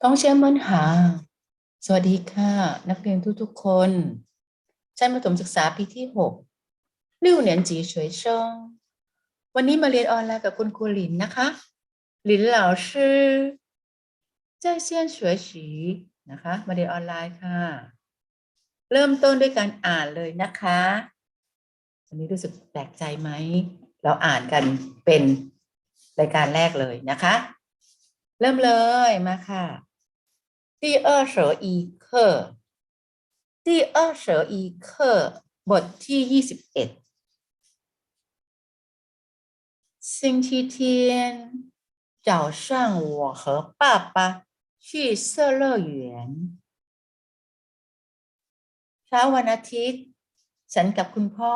ท้องเชื่อมันหา สวัสดีค่ะ นักเรียนทุกๆคนชั้นประถมศึกษาปีที่หก六年级学生วันนี้มาเรียนออนไลน์กับคุณครูหลินนะคะหลิน老师在线学习นะคะ มาเรียนออนไลน์ค่ะ เริ่มต้นด้วยการอ่านเลยนะคะวันนี้รู้สึกแปลกใจไหม เราอ่านกันเป็นรายการแรกเลยนะคะ เริ่มเลยมาค่ะ 第二十一课第二十一课บทที่ยี่สิบเอ็ด星期天早上我和爸爸去色乐园เช้าวันอาทิตย์ ฉันกับคุณพ่อ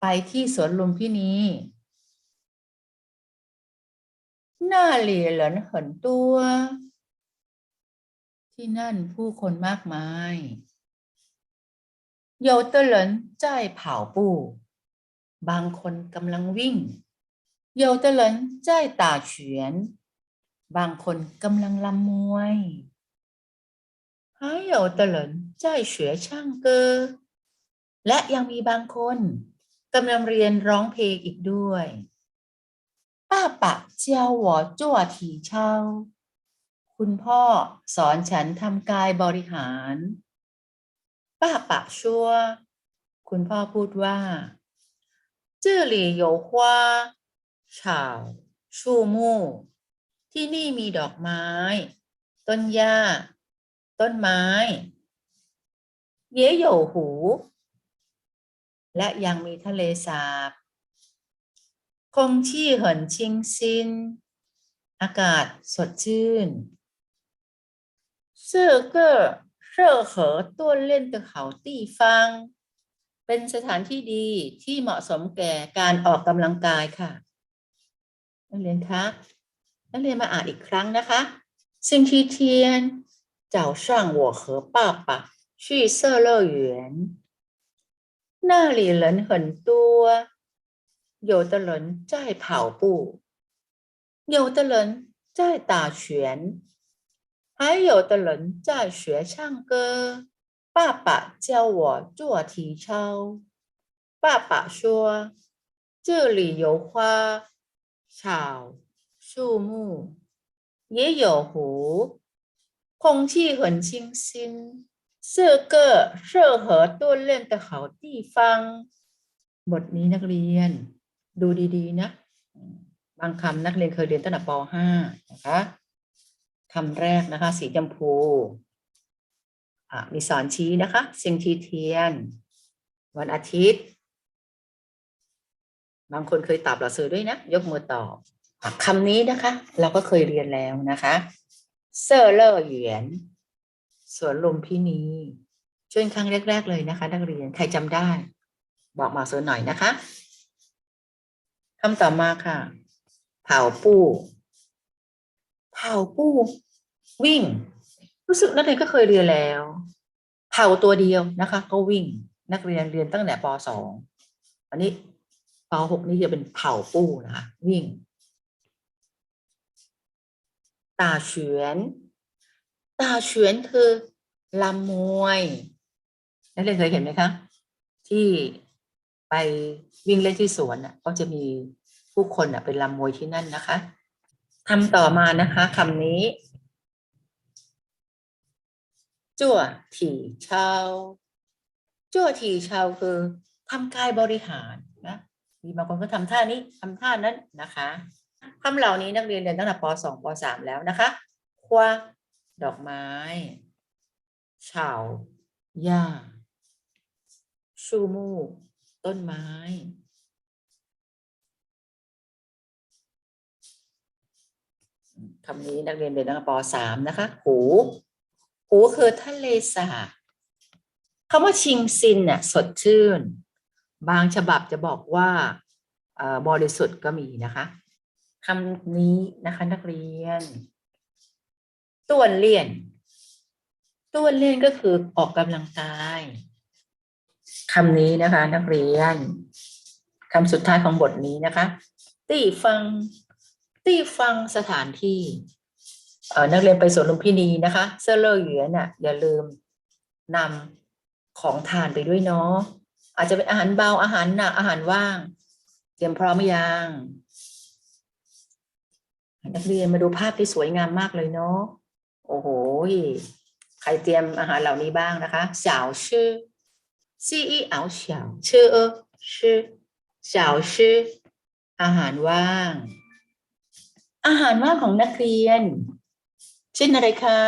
ไปที่สวนลุมพินี那里人很多 ที่นั่นผู้คนมากมาย有的人在跑步บางคนกำลังวิ่ง有的人在打拳บางคนกำลังลำมวย还有的人在学唱歌และยังมีบางคนกำลังเรียนร้องเพลงอีกด้วยป้าปะ教我做体操 คุณพ่อสอนฉันทำกายบริหารป้าปะชัวคุณพ่อพูดว่า这里有花草树木ที่นี่มีดอกไม้ ต้นหญ้า ต้นไม้也有湖และยังมีทะเลสาบ空气很清新อากาศสดชื่น 这个适合锻炼的好地方เป็นสถานที่ดีที่เหมาะสมแก่การออกกำลังกายค่ะ นักเรียนคะนักเรียนมาอ่านอีกครั้งนะคะ星期天早上我和爸爸去色乐园那里人很多有的人在跑步有的人在打拳 还有的人在学唱歌。爸爸教我做体操。爸爸说：“这里有花、草、树木，也有湖，空气很清新，是个适合锻炼的好地方。”บทนี้นักเรียน ดูดีๆ นะ บางคำนักเรียนเคยเรียนตั้งแต่ป .5 นะคะ คำแรกนะคะ สีชมพูมีสอนชี้นะคะเซียงทีเทียน วันอาทิตย์ บางคนเคยตอบหลักสูตรด้วยนะ ยกมือตอบคำนี้นะคะ เราก็เคยเรียนแล้วนะคะเซอร์เลอร์เหวียนสวนลุมพินีช่วงครั้งแรก ๆ เลยนะคะ นักเรียนใครจำได้ บอกมาเสอหน่อยนะคะคำต่อมาค่ะ เผาปู้าปู้วิ่ง รู้สึกนักเรียนก็เคยเรียนแล้วเผาตัวเดียวนะคะ ก็วิ่งนักเรียนเรียนตั้งแต่ปสองอันนี้ปหกนี่จะเป็นเผาปู้นะคะวิ่งตาเฉวนตาเฉวนคือลำมวยนักเรียนเคยเห็นไหมคะที่ไปวิ่งเล่นที่สวนน่ะก็จะมีผู้คนอะเป็นลำมวยที่นั่นนะคะ คำต่อมานะคะคำนี้ จั่วถี่เชาจั่วถี่เชาคือทำกายบริหารนะมีบางคนก็ทำท่านี้ทำท่านั้นนะคะคำเหล่านี้นักเรียนเรียนตั้งแต่ป .2 ป .3 แล้วนะคะคว้าดอกไม้เฉาหญ้าชูมูกต้นไม้ คำนี้นักเรียนเรียนตั้งแต่ป .3 นะคะ หูหูคือทะเลสาบคำว่าชิงซินเน่ะสดชื่น บางฉบับจะบอกว่าบริสุทธิ์ก็มีนะคะคำนี้นะคะนักเรียนต้วนเลี่ยนต้วนเลี่ยนก็คือออกกำลังกายคำนี้นะคะ นักเรียนคำสุดท้ายของบทนี้นะคะตีฟัง ตี้ฟังสถานที่ เอ่อนักเรียนไปสวนลุมพินีนะคะ เสื้อเลอเหยียน่ะ อย่าลืมนำของทานไปด้วยเนาะอาจจะเป็นอาหารเบาอาหารหนักอาหารว่าง เตรียมพร้อมหรือยัง นักเรียนมาดูภาพที่สวยงามมากเลยเนาะโอ้โหใครเตรียมอาหารเหล่านี้บ้างนะคะ小吃ซีอีเอา小ชื่อเออชื่อ小吃อาหารว่าง อาหารว่างของนักเรียน เช่นอะไรคะ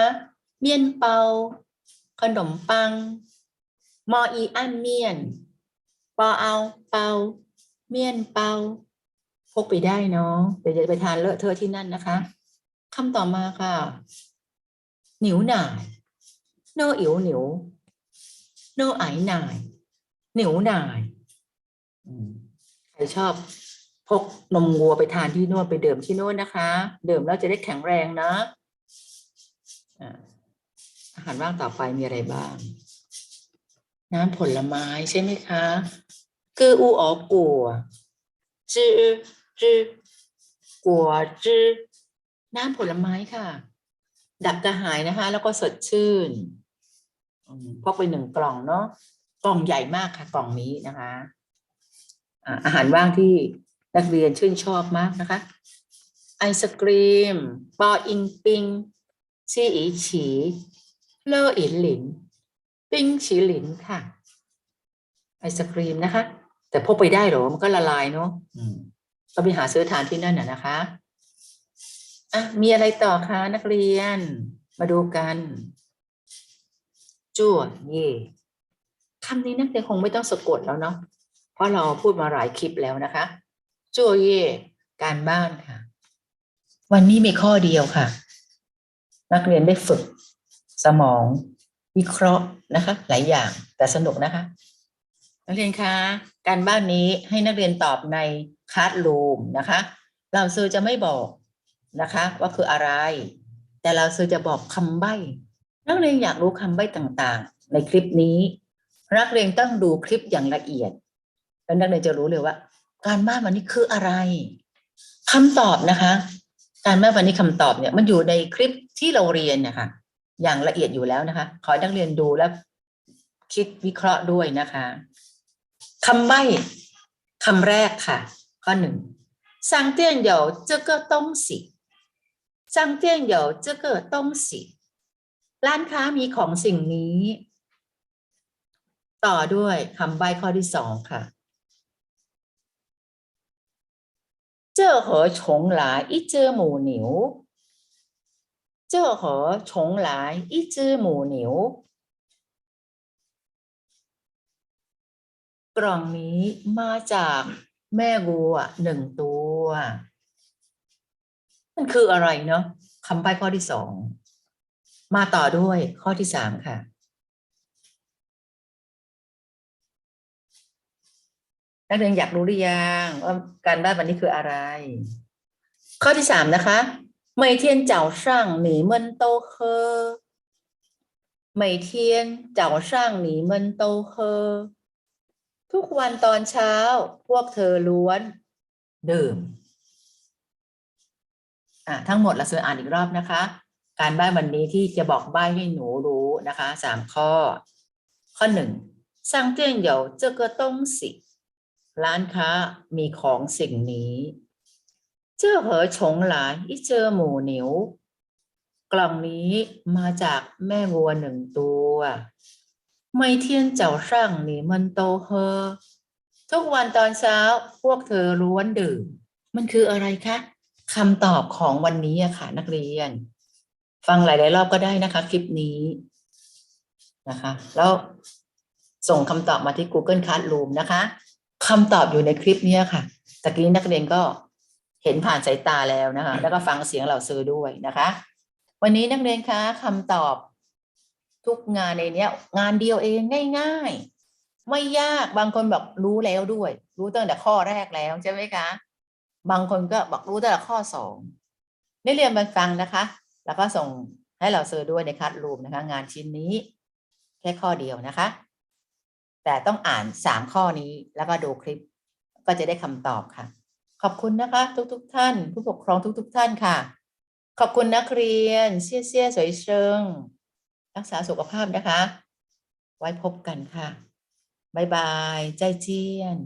เมียนเปา ขนมปัง มออีอันเมียน ปอเอาเปา เมียนเปา พกไปได้เนาะเดี๋ยวจะไปทานเลอะเทอะที่นั่นนะคะคำต่อมาค่ะ หนิวหน่าย โนอิ๋วหนิว โนไอหน่าย หนิวหน่าย ใครชอบ กนมวัวไปทานที่โน่นไปดื่มที่โน่นนะคะดื่มแล้วจะได้แข็งแรงนะอาหารว่างต่อไปมีอะไรบ้าง น้ำผลไม้ใช่ไหมคะกืออูอ๋อกัวจื้อจื้อกัวจื้อน้ำผลไม้ค่ะ ดับกระหายนะคะ แล้วก็สดชื่นพกไปหนึ่งกล่องเนาะกล่องใหญ่มากค่ะ กล่องนี้นะคะอาหารว่างที่ นักเรียนชื่นชอบมากนะคะ ไอศกรีม ปออิงปิง ซีอีฉีเลออินหลิน ปิ้งฉีหลินค่ะ ไอศกรีมนะคะ แต่พกไปได้เหรอ มันก็ละลายเนาะอืมก็ไปหาซื้อทานที่นั่นน่ะนะคะ อะ มีอะไรต่อคะนักเรียน มาดูกันจั่วเย่คำนี้นักเรียนคงไม่ต้องสะกดแล้วเนาะ เพราะเราพูดมาหลายคลิปแล้วนะคะ จั่วเย่การบ้านค่ะ วันนี้มีข้อเดียวค่ะ นักเรียนได้ฝึก สมอง วิเคราะห์นะคะ หลายอย่างแต่สนุกนะคะ นักเรียนคะการบ้านนี้ให้นักเรียนตอบในคลาสรูมนะคะ เราซื้อจะไม่บอกนะคะ ว่าคืออะไร แต่เราซื้อจะบอกคำใบ้นักเรียนอยากรู้คำใบ้ต่างๆ ในคลิปนี้ นักเรียนต้องดูคลิปอย่างละเอียด แล้วนักเรียนจะรู้เลยว่า การบ้านวันนี้คืออะไรคำตอบนะคะ การบ้านวันนี้คำตอบเนี่ย มันอยู่ในคลิปที่เราเรียนนะคะ อย่างละเอียดอยู่แล้วนะคะ ขอให้นักเรียนดูและคิดวิเคราะห์ด้วยนะคะคำใบ้คำแรกค่ะ ข้อหนึ่ง商店有这个东西商店有这个东西ร้านค้ามีของสิ่งนี้ ต่อด้วยคำใบ้ข้อที่สองค่ะ 这河重来一只母牛这河重来一只母牛 กล่องนี้มาจากแม่วัวหนึ่งตัว มันคืออะไรเนาะคำใบ้ข้อที่สอง มาต่อด้วยข้อที่สามค่ะ นักเรียนอยากรู้หรือยังว่าการบ้านวันนี้คืออะไร ข้อที่สามนะคะ每天早上你们都喝每天早上你们都喝ทุกวันตอนเช้า พวกเธอล้วน ดื่ม อ่ะทั้งหมดเราจะอ่านอีกรอบนะคะ การบ้านวันนี้ที่จะบอกใบ้ให้หนูรู้นะคะสามข้อ ข้อหนึ่ง商店有这个东西 ร้านค้ามีของสิ่งนี้ เจ้าเหอชงหลายอีเจอหมูหนิว กล่องนี้มาจากแม่วัวหนึ่งตัวไม่เที่ยนเจ้าสร้างนี่มันโตเฮอ ทุกวันตอนเช้าพวกเธอล้วนดื่ม มันคืออะไรคะคำตอบของวันนี้อะค่ะ นักเรียน ฟังหลาย ๆ รอบก็ได้นะคะ คลิปนี้นะคะ แล้วส่งคำตอบมาที่ Google Classroom นะคะ คำตอบอยู่ในคลิปเนี้ยค่ะตะกี้นักเรียนก็เห็นผ่านสายตาแล้วนะคะ แล้วก็ฟังเสียงเราซื้อด้วยนะคะ วันนี้นักเรียนคะคำตอบทุกงานในเนี้ยงานเดียวเองง่ายๆ ไม่ยากบางคนบอกรู้แล้วด้วย รู้ตั้งแต่ข้อแรกแล้วใช่ไหมคะ บางคนก็บอกรู้ตั้งแต่ข้อสองได้เรียนมาฟังนะคะ แล้วก็ส่งให้เราเซอร์ด้วยในคัดรูมนะคะ งานชิ้นนี้ แค่ข้อเดียวนะคะ แต่ต้องอ่านสามข้อนี้แล้วก็ดูคลิป ก็จะได้คำตอบค่ะ ขอบคุณนะคะ ทุกๆทท่าน ผู้ปกครองทุกๆทท่านค่ะ ขอบคุณนักเรียน เสี่ยเสี่ยสวยเชิง รักษาสุขภาพนะคะ ไว้พบกันค่ะ บ๊ายบาย ใจเจียน